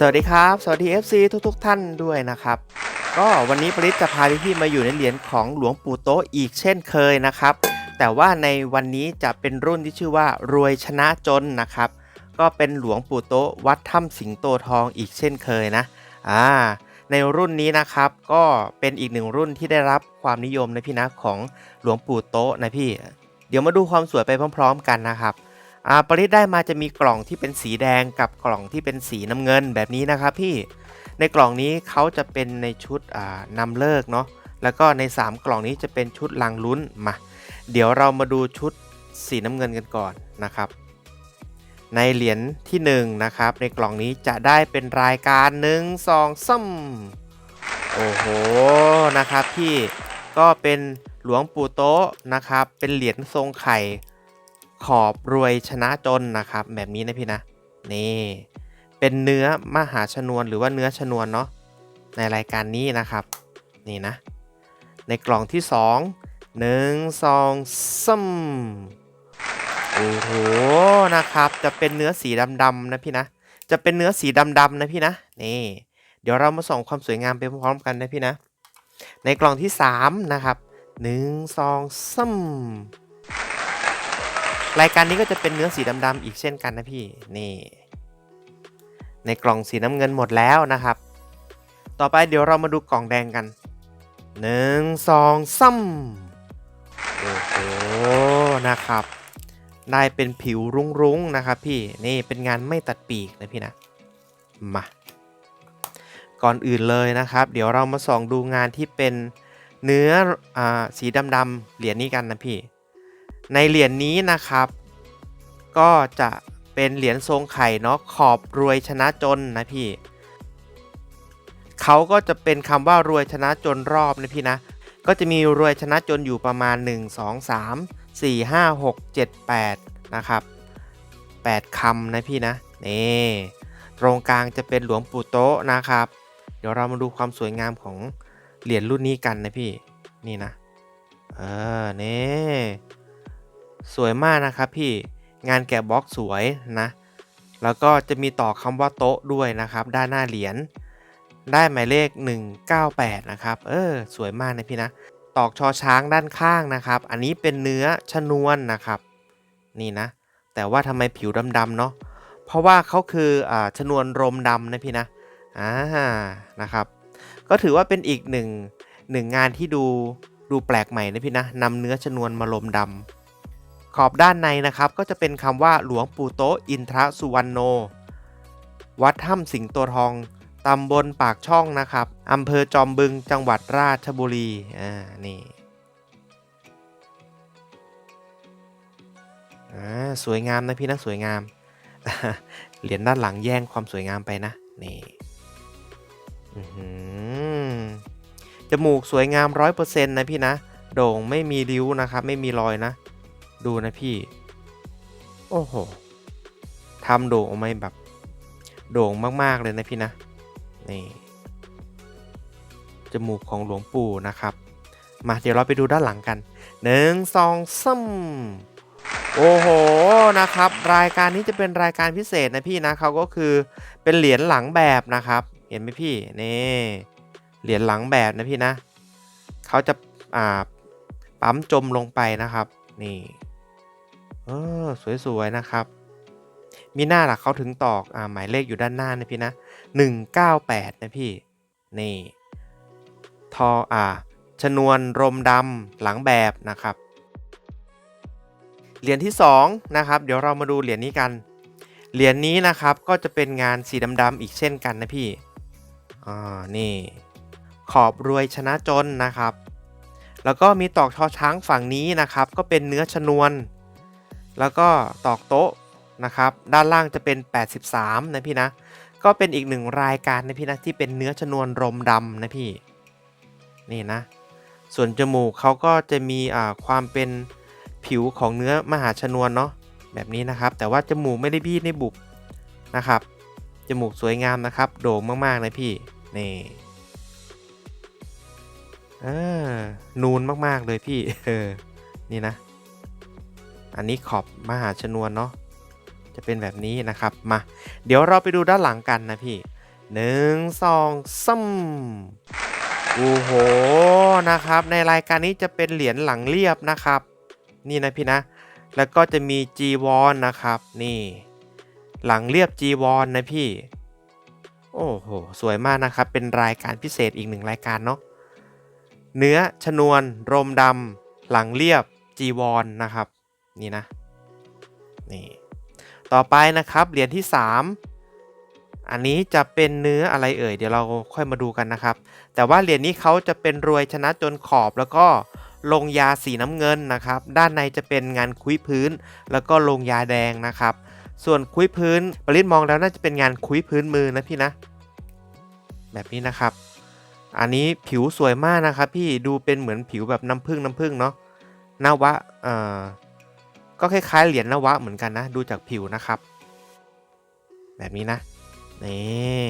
สวัสดีครับ สวัสดี FC ทุกๆทท่านด้วยนะครับ ก็วันนี้ปริศจะพาพี่ๆมาอยู่ในเหรียญของหลวงปู่โตอีกเช่นเคยนะครับ แต่ว่าในวันนี้จะเป็นรุ่นที่ชื่อว่ารวยชนะจนนะครับ ก็เป็นหลวงปู่โตวัดถ้ำสิงโตทองอีกเช่นเคยนะอ่าในรุ่นนี้นะครับก็เป็นอีกหนึ่งรุ่นที่ได้รับความนิยมนะพี่นะของหลวงปู่โตนะพี่ เดี๋ยวมาดูความสวยไปพร้อม ๆ กันนะครับ อ่าปริศได้มาจะมีกล่องที่เป็นสีแดงกับกล่องที่เป็นสีน้ำเงินแบบนี้นะครับพี่ในกล่องนี้เขาจะเป็นในชุดอ่านำเลิกเนาะแล้วก็ใน 3 กล่องนี้จะเป็นชุดลังลุ้นมา เดี๋ยวเรามาดูชุดสีน้ำเงินกันก่อนนะครับ ในเหรียญที่1นะครับในกล่องนี้จะได้เป็นรายการ1 2ซ้ำโอ้โหนะครับพี่ก็เป็นหลวงปู่โตะนะครับเป็นเหรียญทรงไข่ ขอบรวยชนะจนนะครับ แบบนี้นะพี่นะนี่เป็นเนื้อมหาชนวนหรือว่าเนื้อชนวนเนาะในรายการนี้นะครับ นี่นะ ในกล่องที่ 2 1 2ซ้ำโอ้โหนะครับ จะเป็นเนื้อสีดำๆนะพี่นะ จะเป็นเนื้อสีดำๆนะพี่นะนี่ เดี๋ยวเรามาส่องความสวยงามไปพร้อมๆกันนะพี่นะ ในกล่องที่ 3 นะครับ 1 2ซ้ำ รายการนี้ก็จะเป็นเนื้อสีดำๆอีกเช่นกันนะพี่นี่ ในกล่องสีน้ำเงินหมดแล้วนะครับ ต่อไปเดี๋ยวเรามาดูกล่องแดงกันหนึ่งสองซ้ำโอ้โหนะครับ ได้เป็นผิวรุ้งๆนะครับพี่นี่เป็นงานไม่ตัดปีกนะพี่นะมาก่อนอื่นเลยนะครับ เดี๋ยวเรามาส่องดูงานที่เป็นเนื้ออสีดำๆเหรียญนี้กันนะพี่ ในเหรียญนี้นะครับ ก็จะเป็นเหรียญทรงไข่เนาะขอบรวยชนะจนนะพี่เขาก็จะเป็นคำว่ารวยชนะจนรอบนะพี่นะ ก็จะมีรวยชนะจนอยู่ประมาณ 1 2 3 4 5 6 7 8 นะครับ 8คำนะพี่นะนี่ตรงกลางจะเป็นหลวงปู่โตะนะครับ เดี๋ยวเรามาดูความสวยงามของเหรียญรุ่นนี้กันนะพี่นี่นะ เออนี่ สวยมากนะครับพี่งานแกะบล็อกสวยนะ แล้วก็จะมีต่อคำว่าโต๊ะด้วยนะครับ ด้านหน้าเหรียญได้หมายเลข 198 นะครับ เออ สวยมากนะพี่นะ ตอกชอช้างด้านข้างนะครับ อันนี้เป็นเนื้อชนวนนะครับ นี่นะ แต่ว่าทำไมผิวดำๆเนาะ เพราะว่าเขาคืออ่าชนวนรมดำนะพี่นะ อ่า นะครับ ก็ถือว่าเป็นอีกหนึ่งหนึ่งงานที่ดูดูแปลกใหม่นะพี่นะนำเนื้อชนวนมาลมดำ ขอบด้านในนะครับก็จะเป็นคำว่าหลวงปู่โตอินทรสุวรรณโน วัดถ้ำสิงโตทองตำบลปากช่องนะครับอำเภอจอมบึงจังหวัดราชบุรี อ่า นี่ อ่า สวยงามนะพี่นะสวยงาม เหรียญด้านหลังแย่งความสวยงามไปนะ นี่อื้อหือจมูกสวยงามร้อยเปอร์เซ็นต์นะพี่นะ โด่งไม่มีริ้วนะครับ ไม่มีรอยนะ ดูนะพี่ โอ้โหทำโด่งออกมาแบบ โด่งมาก ๆ เลยนะพี่นะ นี่ จมูกของหลวงปู่นะครับ มาเดี๋ยวเราไปดูด้านหลังกันหนึ่งสองซ้ำโอ้โหนะครับ รายการนี้จะเป็นรายการพิเศษนะพี่นะเขาก็คือเป็นเหรียญหลังแบบนะครับ เห็นไหมพี่นี่เหรียญหลังแบบนะพี่นะเขาจะอ่าปั๊มจมลงไปนะครับ นี่ เออ สวย ๆ นะครับ มีหน้าหลักเขาถึงตอกอ่าหมายเลขอยู่ด้านหน้านะพี่นะ198 นะพี่ นี่ ทออ่าชนวนรมดำหลังแบบนะครับ เหรียญที่ 2 นะครับ เดี๋ยวเรามาดูเหรียญนี้กัน เหรียญนี้นะครับก็จะเป็นงานสีดำๆอีกเช่นกันนะพี่อ่านี่ ขอบรวยชนะจนนะครับ แล้วก็มีตอกชอช้างฝั่งนี้นะครับ ก็เป็นเนื้อชนวน แล้วก็ตอกโต๊ะนะครับ ด้านล่างจะเป็น 83 นะพี่นะ ก็เป็นอีกหนึ่งรายการนะพี่นะที่เป็นเนื้อชนวนรมดำนะพี่ นี่นะ ส่วนจมูกเขาก็จะมีอ่าความเป็นผิวของเนื้อมหาชนวนเนาะแบบนี้นะครับ แต่ว่าจมูกไม่ได้บี้ไม่บุบนะครับ จมูกสวยงามนะครับ โด่งมากๆเลยพี่ นี่เออนูนมากๆเลยพี่ เออ นี่นะ อันนี้ขอบมหาชนวนเนาะจะเป็นแบบนี้นะครับมาเดี๋ยวเราไปดูด้านหลังกันนะพี่หนึ่งสองซ้ำโอ้โหนะครับ ในรายการนี้จะเป็นเหรียญหลังเรียบนะครับ นี่นะพี่นะ แล้วก็จะมีจีวรนนะครับ นี่ หลังเรียบจีวรนนะพี่ โอ้โห สวยมากนะครับ เป็นรายการพิเศษอีกหนึ่งรายการเนาะเนื้อชนวน รมดำหลังเรียบจีวรนนะครับ นี่นะนี่ต่อไปนะครับเหรียญที่ 3 อันนี้จะเป็นเนื้ออะไรเอ่ยเดี๋ยวเราค่อยมาดูกันนะครับ แต่ว่าเหรียญนี้เขาจะเป็นรวยชนะจนขอบแล้วก็ลงยาสีน้ำเงินนะครับ ด้านในจะเป็นงานคุ้ยพื้น แล้วก็ลงยาแดงนะครับ ส่วนคุ้ยพื้นปริศมองแล้วน่าจะเป็นงานคุ้ยพื้นมือนะพี่นะ แบบนี้นะครับ อันนี้ผิวสวยมากนะครับ พี่ดูเป็นเหมือนผิวแบบน้ำผึ้งน้ำผึ้งเนาะนวะเอ่อ ก็คล้ายๆเหรียญนวะเหมือนกันนะ ดูจากผิวนะครับ แบบนี้นะ นี่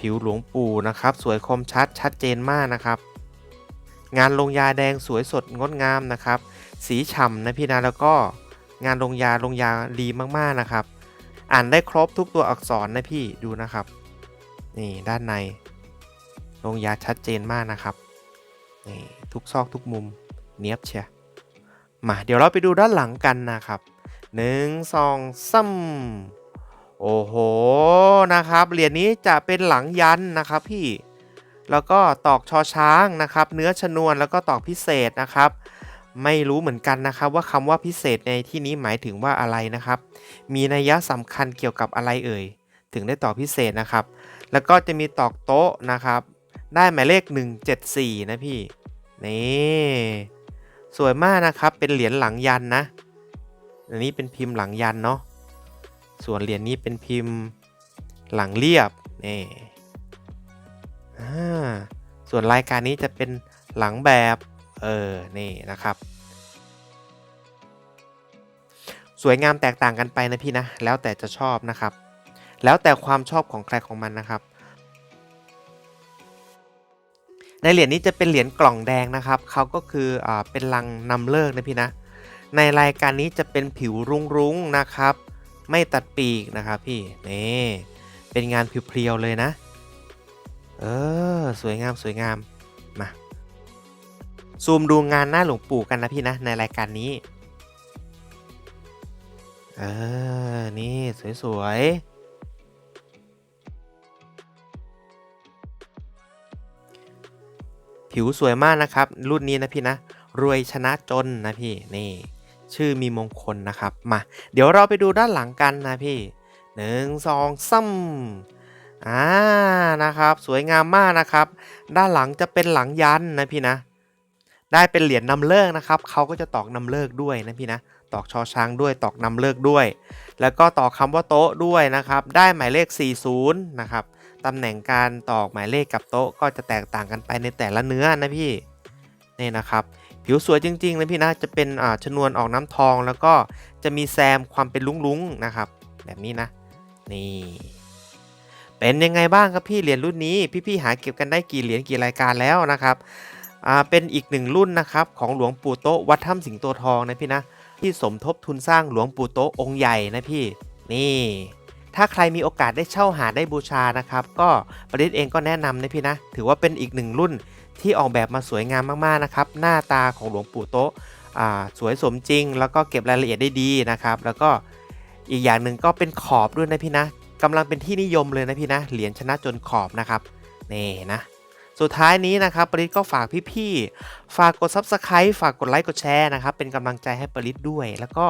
ผิวหลวงปู่นะครับ สวยคมชัดชัดเจนมากนะครับ งานลงยาแดงสวยสดงดงามนะครับ สีฉ่ำนะพี่นะแล้วก็งานลงยาลงยาดีมากๆนะครับ อ่านได้ครบทุกตัวอักษรนะพี่ดูนะครับ นี่ด้านใน ลงยาชัดเจนมากนะครับนี่ทุกซอกทุกมุมเนียบเชีย มาเดี๋ยวเราไปดูด้านหลังกันนะครับหนึ่งสองซ้ำโอ้โหนะครับเหรียญนี้จะเป็นหลังยันนะครับพี่แล้วก็ตอกชอช้างนะครับ เนื้อชนวนแล้วก็ตอกพิเศษนะครับ ไม่รู้เหมือนกันนะครับว่าคำว่าพิเศษในที่นี้หมายถึงว่าอะไรนะครับ มีนัยยะสำคัญเกี่ยวกับอะไรเอ่ยถึงได้ตอกพิเศษนะครับ แล้วก็จะมีตอกโต๊ะนะครับ ได้หมายเลข 174 นะพี่นี่ สวยมากนะครับ เป็นเหรียญหลังยันนะ อันนี้เป็นพิมพ์หลังยันเนาะ ส่วนเหรียญนี้เป็นพิมพ์หลังเรียบนี่อ่าส่วนรายการนี้จะเป็นหลังแบบ เออ นี่นะครับ สวยงามแตกต่างกันไปนะพี่นะ แล้วแต่จะชอบนะครับ แล้วแต่ความชอบของใครของมันนะครับ ในเหรียญนี้จะเป็นเหรียญกล่องแดงนะครับเขาก็คืออ่าเป็นลังนำเลิกนะพี่นะ ในรายการนี้จะเป็นผิวรุ้งๆนะครับ ไม่ตัดปีกนะครับพี่นี่เป็นงานเพียวๆเลยนะ เออสวยงามสวยงามมาซูมดูงานหน้าหลวงปู่กันนะพี่นะในรายการนี้ เออ นี่สวยๆ ผิวสวยมากนะครับ รุ่นนี้นะพี่นะ รวยชนะจนนะพี่นี่ ชื่อมีมงคลนะครับ มา เดี๋ยวเราไปดูด้านหลังกันนะพี่หนึ่งสองซ้ำอ่านะครับ สวยงามมากนะครับ ด้านหลังจะเป็นหลังยันนะพี่นะ ได้เป็นเหรียญนำเลิกนะครับเขาก็จะตอกนำเลิกด้วยนะพี่นะตอกชอช้างด้วยตอกนำเลิกด้วย แล้วก็ตอกคำว่าโต๊ะด้วยนะครับ ได้หมายเลข 40 นะครับ ตำแหน่งการตอกหมายเลขกับโต๊ะก็จะแตกต่างกันไปในแต่ละเนื้อนะพี่นี่นะครับ ผิวสวยจริงๆนะพี่นะจะเป็นอ่าชนวนออกน้ำทอง แล้วก็จะมีแซมความเป็นลุ้งๆนะครับ แบบนี้นะนี่เป็นยังไงบ้างครับพี่เหรียญรุ่นนี้ พี่ๆหาเก็บกันได้กี่เหรียญกี่รายการแล้วนะครับอ่าเป็นอีกหนึ่งรุ่นนะครับของหลวงปู่โต๊ะวัดถ้ำสิงโตทองนะพี่นะที่สมทบทุนสร้างหลวงปู่โต๊ะองค์ใหญ่นะพี่นี่ ถ้าใครมีโอกาสได้เช่าหาได้บูชานะครับ ก็ประดิษฐ์เองก็แนะนำนะพี่นะ ถือว่าเป็นอีกหนึ่งรุ่นที่ออกแบบมาสวยงามมากๆนะครับ หน้าตาของหลวงปู่โต๊ะอ่าสวยสมจริง แล้วก็เก็บรายละเอียดได้ดีนะครับ แล้วก็อีกอย่างหนึ่งก็เป็นขอบด้วยนะพี่นะกำลังเป็นที่นิยมเลยนะพี่นะ เหรียญชนะจนขอบนะครับ นี่นะ สุดท้ายนี้นะครับปริศก็ฝากพี่ๆ ฝากกด Subscribe ฝากกดไลค์กดแชร์นะครับ เป็นกำลังใจให้ปริศด้วย แล้วก็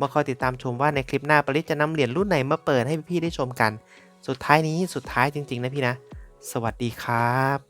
มาคอยติดตามชมว่าในคลิปหน้าปริศจะนำเหรียญรุ่นไหนมาเปิดให้พี่ๆได้ชมกัน สุดท้ายนี้สุดท้ายจริง ๆ นะพี่นะ สวัสดีครับ